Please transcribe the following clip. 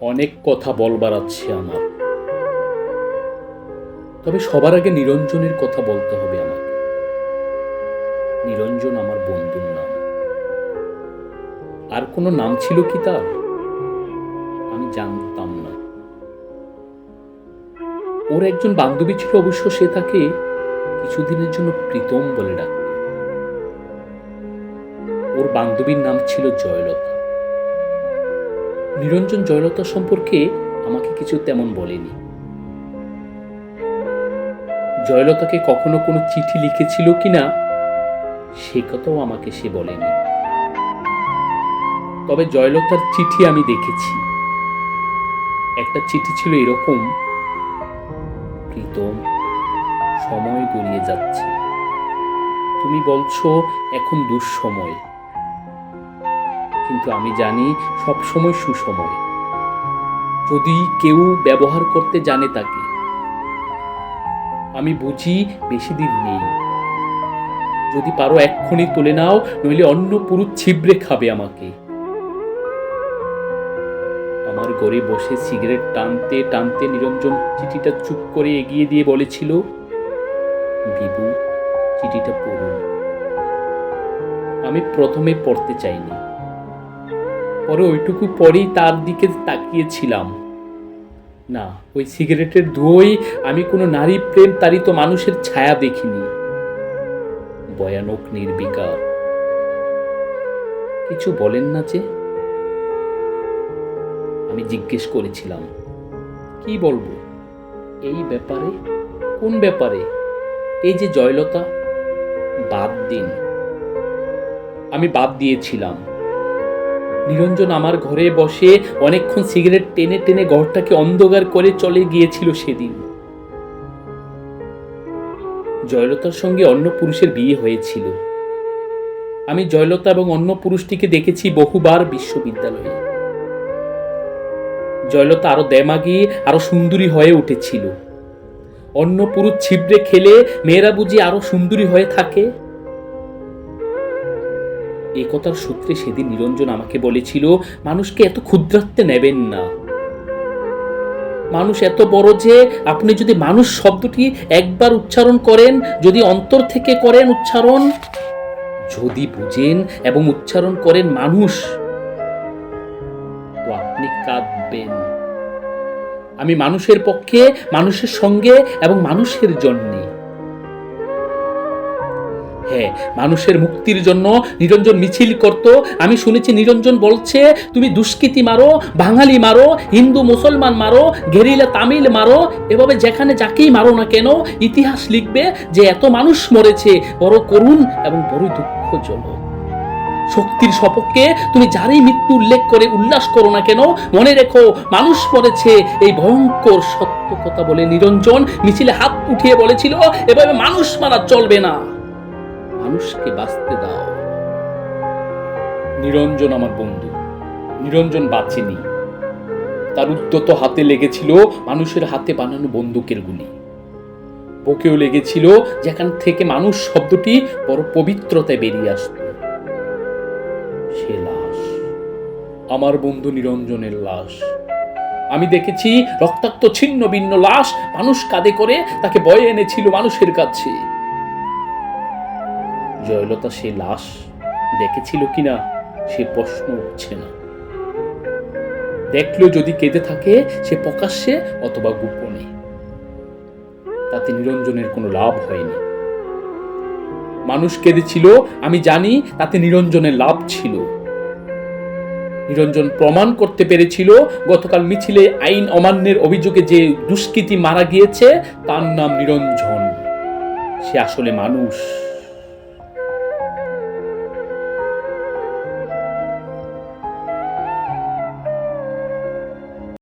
অনেক কথা বলবার আছে আমার। তবে সবার আগে নিরঞ্জনের কথা বলতে হবে আমাকে। নিরঞ্জন আমার বন্ধুর নাম। আর কোনো নাম ছিল কি তার? আমি জানতাম না। ওর একজন বান্ধবী ছিল, অবশ্য সে তাকে কিছুদিনের জন্য প্রীতম বলে ডাকত। ওর বান্ধবীর নাম ছিল জয়লতা। নিরঞ্জন জয়লতা সম্পর্কে আমাকে কিছু তেমন বলেনি। জয়লতাকে কখনো কোনো চিঠি লিখেছিল কিনা, সে কথাও আমাকে সে বলেনি। তবে জয়লতার চিঠি আমি দেখেছি। একটা চিঠি ছিল এরকম, প্রীতম, সময় গড়িয়ে যাচ্ছে। তুমি বলছো এখন দুঃসময়। কিন্তু আমি জানি সব সময় সুসময়। যদি কেউ ব্যবহার করতে জানে তাকে, আমি বুঝি বেশি দিন নেই। যদি পারো এক্ষুনি তুলে নাও, নইলে অন্য পুরুষ ছিবড়ে খাবে আমাকে। আমার ঘরে বসে সিগারেট টানতে টানতে নিরঞ্জন চিঠিটা চুপ করে এগিয়ে দিয়ে বলেছিল বিবু চিঠিটা পড়ুন। আমি প্রথমে পড়তে চাইনি। পরে ওইটুকু পরেই তার দিকে তাকিয়েছিলাম। না, ওই সিগারেটের ধুয়োই আমি কোনো নারী প্রেম তাড়িত মানুষের ছায়া দেখিনি। ভয়ানক নির্বিকার। কিছু বলেন না যে? আমি জিজ্ঞেস করেছিলাম, কি বলব? এই ব্যাপারে? কোন ব্যাপারে? এই যে জয়লতা? বাদ দিন। আমি বাদ দিয়েছিলাম। নিরঞ্জন আমার ঘরে বসে অনেকক্ষণ সিগারেট টেনে টেনে ঘরটাকে অন্ধকার করে চলে গিয়েছিল সেদিন। জয়লতার সঙ্গে অন্য পুরুষের বিয়ে হয়েছিল। আমি জয়লতা এবং অন্য পুরুষটিকে দেখেছি বহুবার বিশ্ববিদ্যালয়ে। জয়লতা আরও দেমাগি, আরও সুন্দরী হয়ে উঠেছিল। অন্য পুরুষ ছিবড়ে খেলে মেয়েরা বুঝি আরও সুন্দরী হয়ে থাকে? এ কথার সূত্রে সেদিন নিরঞ্জন আমাকে বলেছিল, মানুষকে এত ক্ষুদ্রাত্বে নেবেন না। মানুষ এত বড় যে, আপনি যদি মানুষ শব্দটি একবার উচ্চারণ করেন, যদি অন্তর থেকে করেন উচ্চারণ, যদি বুঝেন এবং উচ্চারণ করেন মানুষ, তো আপনি কাঁদবেন। আমি মানুষের পক্ষে, মানুষের সঙ্গে এবং মানুষের জন্যে। হ্যাঁ মানুষের মুক্তির জন্য নিরঞ্জন মিছিল করত। আমি শুনেছি নিরঞ্জন বলছে, তুমি দুষ্কৃতি মারো, বাঙালি মারো, হিন্দু, মুসলমান মারো, গেরিলা তামিল মারো, এভাবে যেখানে যাকেই মারো না কেন, ইতিহাস লিখবে যে এত মানুষ মরেছে, বড় করুণ এবং বড় দুঃখজনক। শক্তির সপক্ষে তুমি যারই মৃত্যু উল্লেখ করে উল্লাস করো না কেন, মনে রেখো, মানুষ মরেছে, এই ভয়ঙ্কর সত্য কথা বলে নিরঞ্জন মিছিলে হাত উঠিয়ে বলেছিল, এভাবে মানুষ মারা চলবে না। মানুষকে বাঁচতে দাও। নিরঞ্জন আমার বন্ধু, নিরঞ্জন বাঁচেনি। তার উদ্যত হাতে লেগেছিল মানুষের হাতে বানানো বন্দুকের গুলি। বুকেও লেগেছিল যেখান থেকে মানুষ শব্দটি বড় পবিত্রতায় বেরিয়ে আসতো। সে লাশ, আমার বন্ধু নিরঞ্জনের লাশ। আমি দেখেছি রক্তাক্ত ছিন্ন ভিন্ন লাশ মানুষ কাঁদে করে তাকে বয়ে এনেছিল মানুষের কাছে। জয়লতা সে লাশ দেখেছিল কিনা সে প্রশ্ন উঠছে না। দেখল যদি কেঁদে থাকে, সে প্রকাশ্যে অথবা গোপনে। তাতে নিরঞ্জনের কোনো লাভ হয়নি। মানুষ কেঁদেছিল, আমি জানি, তাতে নিরঞ্জনের লাভ ছিল। নিরঞ্জন প্রমাণ করতে পেরেছিল, গতকাল মিছিলে আইন অমান্যের অভিযোগে যে দুষ্কৃতী মারা গিয়েছে, তার নাম নিরঞ্জন। সে আসলে মানুষ।